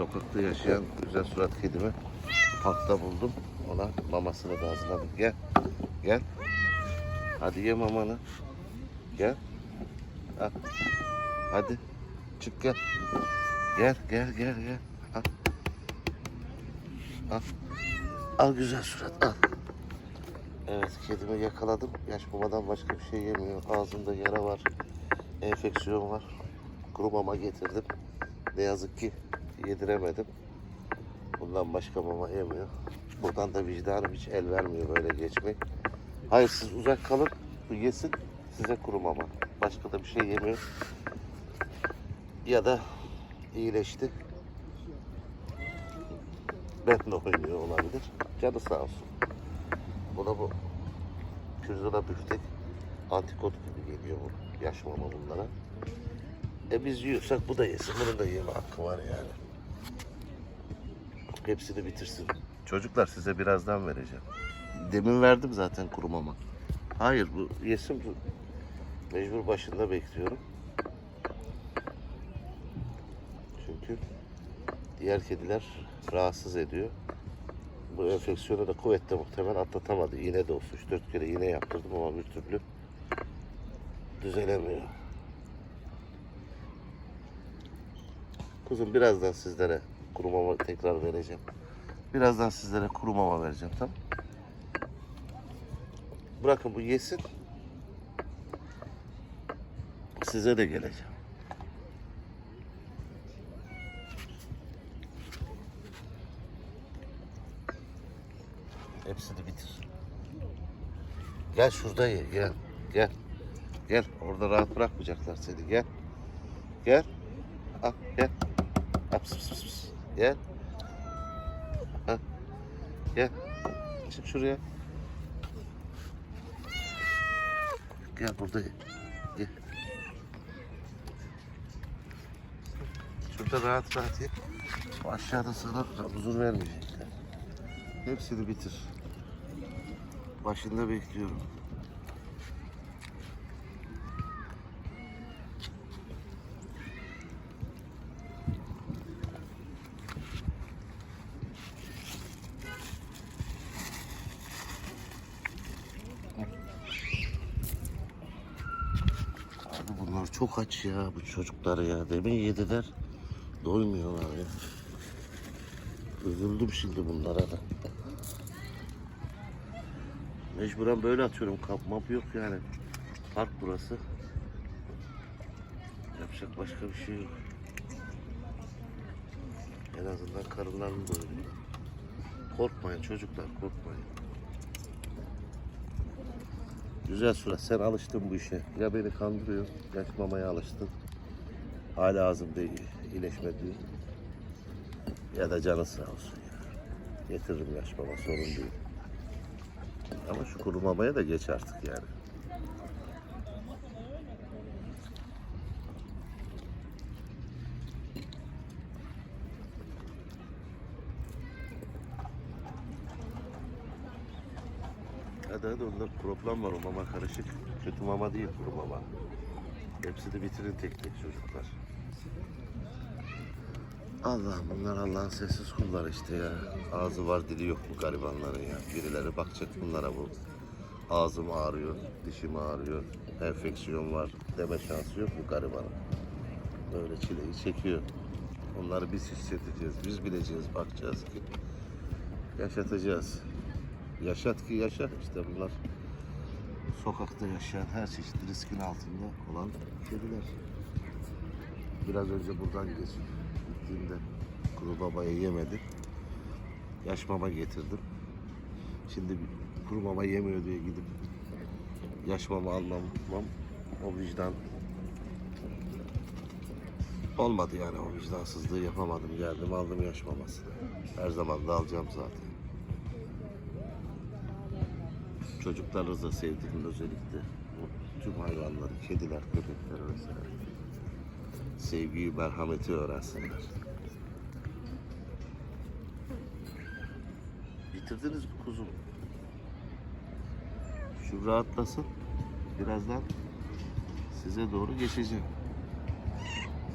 sokakta yaşayan güzel surat kedimi parkta buldum. Ona mamasını da hazırladım. Gel. Gel. Hadi ye mamanı. Gel. Al. Hadi. Çık gel. Gel gel gel gel. Al. Al. Al güzel surat al. Evet kedimi yakaladım. Yaş mamadan başka bir şey yemiyor. Ağzında yara var. Enfeksiyon var. Kuru mama getirdim. Ne yazık ki yediremedim. Bundan başka mama yemiyor. Buradan da vicdanım hiç el vermiyor böyle geçmek. Hayır siz uzak kalın. Bu yesin size kuru mama. Başka da bir şey yemiyor. Ya da iyileşti. Benle oynuyor olabilir. Canı sağ olsun. Buna bu pirzola büftek antikot gibi geliyor bu yaş mama bunlara. E biz yiyorsak bu da yesin. Bunun da yeme hakkı var yani. Hepsini bitirsin. Çocuklar size birazdan vereceğim. Demin verdim zaten kuru mama. Hayır bu yesin bu. Mecbur başında bekliyorum. Çünkü diğer kediler rahatsız ediyor. Bu enfeksiyonu da kuvvetle muhtemel atlatamadı. İğne de olsun. 3-4 kere iğne yaptırdım ama bir türlü düzelemiyor. Kuzum birazdan sizlere kuru mama tekrar vereceğim. Birazdan sizlere kuru mama vereceğim tamam Bırakın bu yesin. Size de geleceğim. Hepsini bitir. Gel şurada ye, gel. Gel. Gel. Orada rahat bırakmayacaklar seni. Gel. Gel. Al, gel. Al, pıs, pıs, pıs. Gel. Ha. Gel. Çık şuraya. Gel burada. Gel. Şurada rahat rahat ye. Aşağıda sana huzur vermeyecekler. Hepsini bitir. Başında bekliyorum. Abi bunlar çok aç ya bu çocuklar ya. Demin yediler. Doymuyorlar ya. Üzüldüm şimdi bunlara da. Mecburen böyle atıyorum. Kapmap yok yani. Park burası. Yapacak başka bir şey yok. En azından karınlarını doyuruyor. Korkmayın çocuklar korkmayın. Güzel surat. Sen alıştın bu işe. Ya beni kandırıyor, ya mamaya alıştın. Hala ağzımda iyileşmedi. Ya da canı sağ olsun ya. Getiririm yaş mama sorun değil. Ama şu kuru mamaya da geç artık yani. Hadi hadi onda problem var o mama karışık. Kötü mama değil kuru mama. Hepsini bitirin tek tek çocuklar. Allah bunlar Allah'ın sessiz kulları işte ya. Ağzı var dili yok bu garibanların ya. Birileri bakacak bunlara bu. Ağzım ağrıyor, dişim ağrıyor, enfeksiyon var deme şansı yok bu garibanın. Böyle çileyi çekiyor. Onları biz hissedeceğiz, biz bileceğiz, bakacağız ki. Yaşatacağız. Yaşat ki yaşa işte bunlar. Sokakta yaşayan her çeşit riskin altında olan kediler. Biraz önce buradan geçip gittiğimde kuru babayı yemedi. Yaş mama getirdim. Şimdi kuru mama yemiyor diye gidip yaş mama almam o vicdan olmadı yani o vicdansızlığı yapamadım. Geldim aldım yaş mamasını. Her zaman da alacağım zaten. Çocuklarınızı da sevdirin özellikle. Bu Tüm hayvanları, kediler, köpekler vesaire. Sevgiyi, merhameti öğrensinler. Bitirdiniz mi kuzum? Şu rahatlasın. Birazdan size doğru geçeceğim.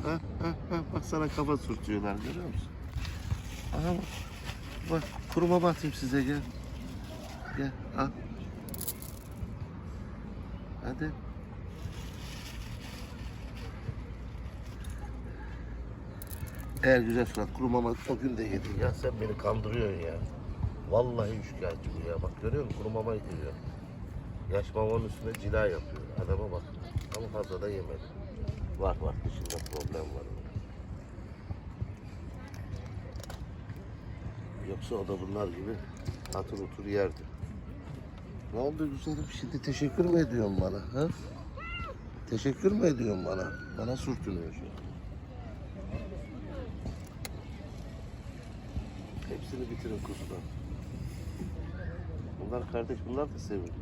Ha, ha, ha. Bak sana kafa sürtüyorlar görüyor musun? Aha bak kuru mama atayım size gel. Gel al. Hadi. Eğer güzel surat kuru mama o gün de yedin ya sen beni kandırıyorsun ya. Vallahi üçkağıtçı bu ya bak görüyor musun kuru mama yediriyor. Yaş mamanın üstüne cila yapıyor. Adama bak. Ama fazla da yemedi. Var var dışında problem var. Yoksa o da bunlar gibi atır otur yerdi. Ne oldu güzelim şimdi teşekkür mü ediyorsun bana ha? Teşekkür mü ediyorsun bana? Bana sürtünüyorsun. Hepsini bitirin kuzudan. Bunlar kardeş bunlar da seviyor.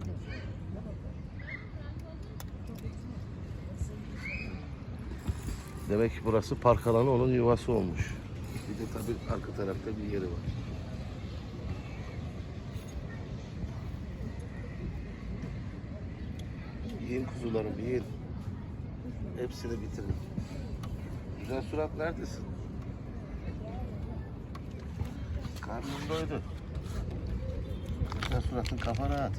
Demek ki burası park alanı onun yuvası olmuş. Bir de tabii arka tarafta bir yeri var. Yiyin kuzularım yiyin. Hepsini bitirin. Güzel surat neredesin? Karnım doydu. Güzel suratın kafa rahat.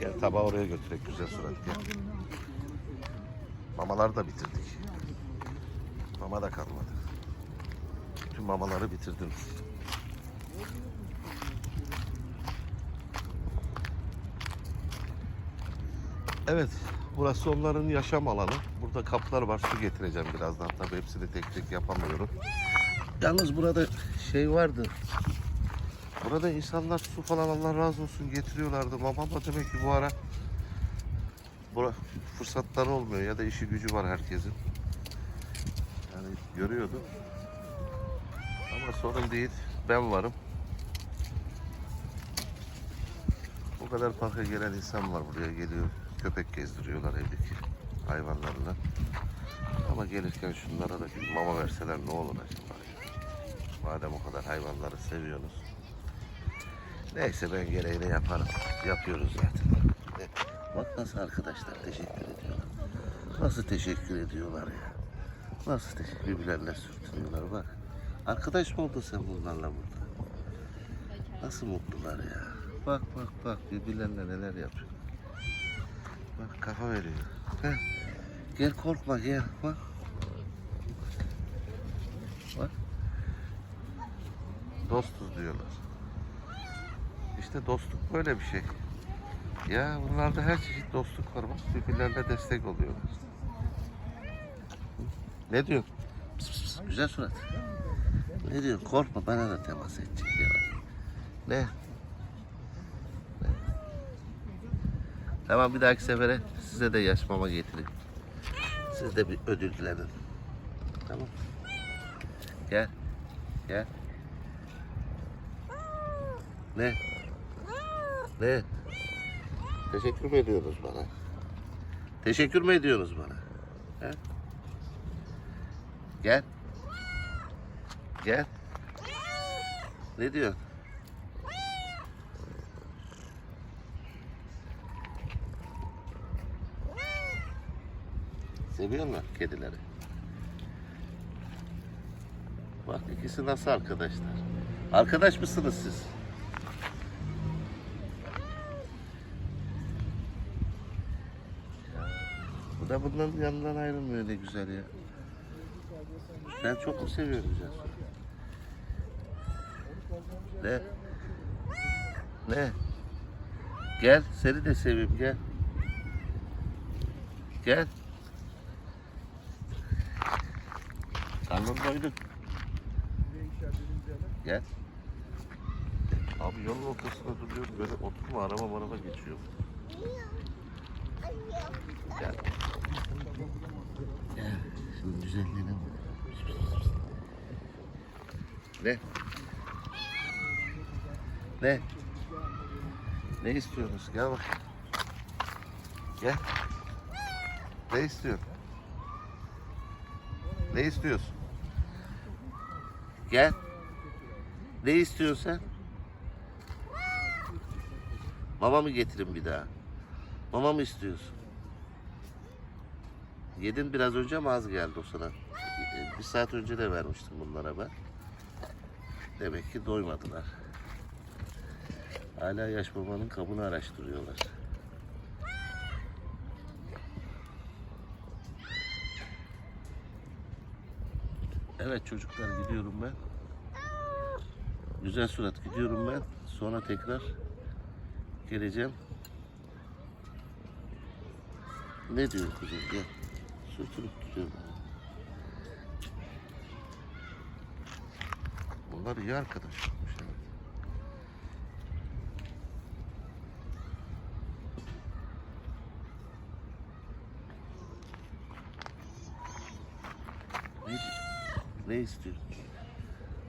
Gel tabağı oraya götürek güzel surat gel. Mamaları da bitirdik. Mama da kalmadı. Tüm mamaları bitirdim. Evet, burası onların yaşam alanı. Burada kaplar var, su getireceğim birazdan. Tabii hepsini tek tek yapamıyorum. Yalnız burada şey vardı. Burada insanlar su falan Allah razı olsun getiriyorlardı. Babam da demek ki bu ara bura fırsatları olmuyor ya da işi gücü var herkesin. Yani görüyordu. Ama sorun değil. Ben varım. O kadar parka gelen insan var buraya geliyor. Köpek gezdiriyorlar evdeki hayvanlarına. Ama gelirken şunlara da bir mama verseler ne olur acaba? Madem o kadar hayvanları seviyorsunuz. Neyse ben gereğini yaparım. Yapıyoruz zaten. Ne? Bak nasıl arkadaşlar teşekkür ediyorlar. Nasıl teşekkür ediyorlar ya. Nasıl teşekkür birbirlerine sürtünüyorlar bak. Arkadaş mı oldun sen bunlarla burada? Nasıl mutlular ya. Bak bak bak birbirlerine neler yapıyor. Bak kafa veriyor. Heh. Gel korkma gel bak. Bak. Dostuz diyorlar. İşte dostluk böyle bir şey. Ya bunlarda her çeşit dostluk var. Bak birbirlerine destek oluyorlar. Ne diyor? Pıs pıs güzel surat. Ne diyor? Korkma bana da temas edecek ya. Ne? Tamam bir dahaki sefere size de yaş mama getireyim. Siz de bir ödüllenin. Tamam. Gel. Gel. Ne? Ne? Teşekkür mü ediyorsunuz bana? Teşekkür mü ediyorsunuz bana? He? Gel. Gel. Ne diyorsun? Seviyor musun kedileri? Bak ikisi nasıl arkadaşlar? Arkadaş mısınız siz? Bu da bunların yanından ayrılmıyor ne güzel ya. Ben çok mu seviyorum Cansu? Ne? Ne? Gel seni de seveyim gel. Gel. Karnım doydu. Gel. Abi yolun ortasında duruyorum böyle oturma araba araba geçiyor. Gel. Gel. Güzelliğine bak. Ne? Ne? Ne istiyorsunuz? Gel bak. Gel. Ne istiyorsun? Ne istiyorsun? Gel. Ne istiyorsun sen? Mama mı getirin bir daha? Mama mı istiyorsun? Yedin biraz önce ama az geldi o sana. Bir saat önce de vermiştim bunlara ben. Demek ki doymadılar. Hala yaş babanın kabını araştırıyorlar. Evet çocuklar gidiyorum ben. Güzel surat gidiyorum ben. Sonra tekrar geleceğim. Ne diyor kuzum gel. Sürtünüp tutuyor. Bunlar iyi arkadaş olmuş evet. Ne, diyor? Ne istiyor?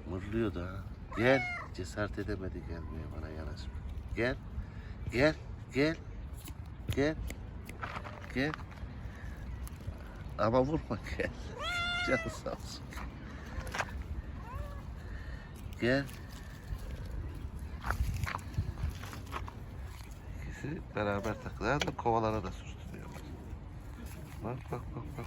Mırlıyor da. Gel. Cesaret edemedi gelmeye bana yanaşma. Gel. Gel. Gel. Gel. Gel. Ama vurma gel. Canı sağ olsun. Gel. İkisi beraber takılıyor. Kovalara da sürtünüyorlar. Bak bak bak bak.